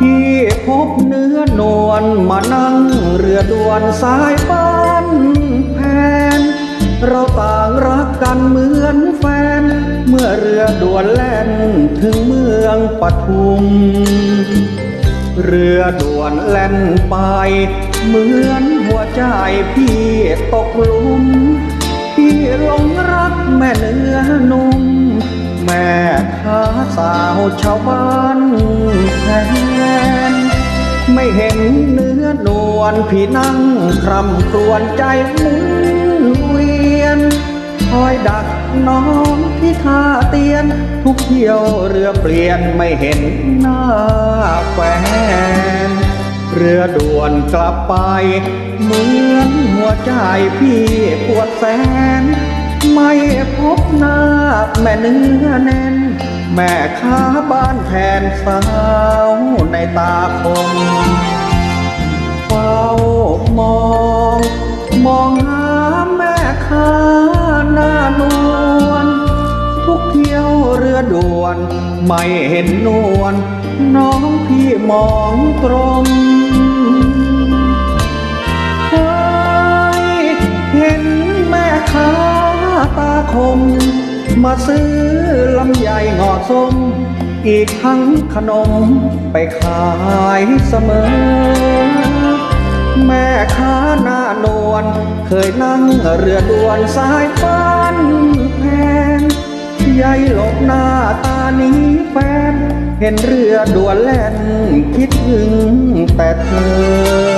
พี่พบเนื้อนวลมานั่งเรือด่วนสายบ้านแพน เราต่างรักกันเหมือนแฟน เมื่อเรือด่วนแล่นถึงเมืองปทุม เรือด่วนแล่นไป เหมือนหัวใจพี่ตกหลุม พี่หลงรักแม่เนื้อนุ่มแม่ค้าสาวชาวบ้าน ไม่เห็นเนื้อนวลพี่นั่งคร่ำครวญใจหมุนเวียนคอยดักน้องที่ท่าเตียน ทุกเที่ยวเรือเปลี่ยนไม่เห็นหน้าแฟน เรือด่วนกลับไป เหมือนหัวใจพี่ปวดแสน ไม่พบหน้าแม่เนื้อแน่น แม่ค้าบ้านแทนสาวในตาคมเฝ้ามอง มองหาแม่ค้าหน้านวลทุกเที่ยวเรือด่วน ไม่เห็นนวลน้องพี่มองตรงเคยเห็นแม่ค้า ตาคม มาซื้อลำไยงอส้ม อีกทั้งขนมไปขายเสมอ แม่ค้าหน้านวลเคยนั่งเรือด่วนสายฟ้านแพนยายหลบหน้าตานี้แฟน เห็นเรือด่วนแล่นคิดถึงแต่เธอ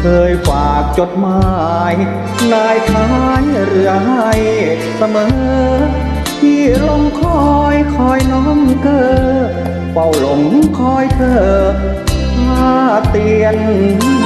เคยฝากจดหมายนายท้ายเรือให้เสมอ ที่ลงคอยคอยน้องเกอเฝ้าหลงคอยเธอท่าเตียนทุกวัน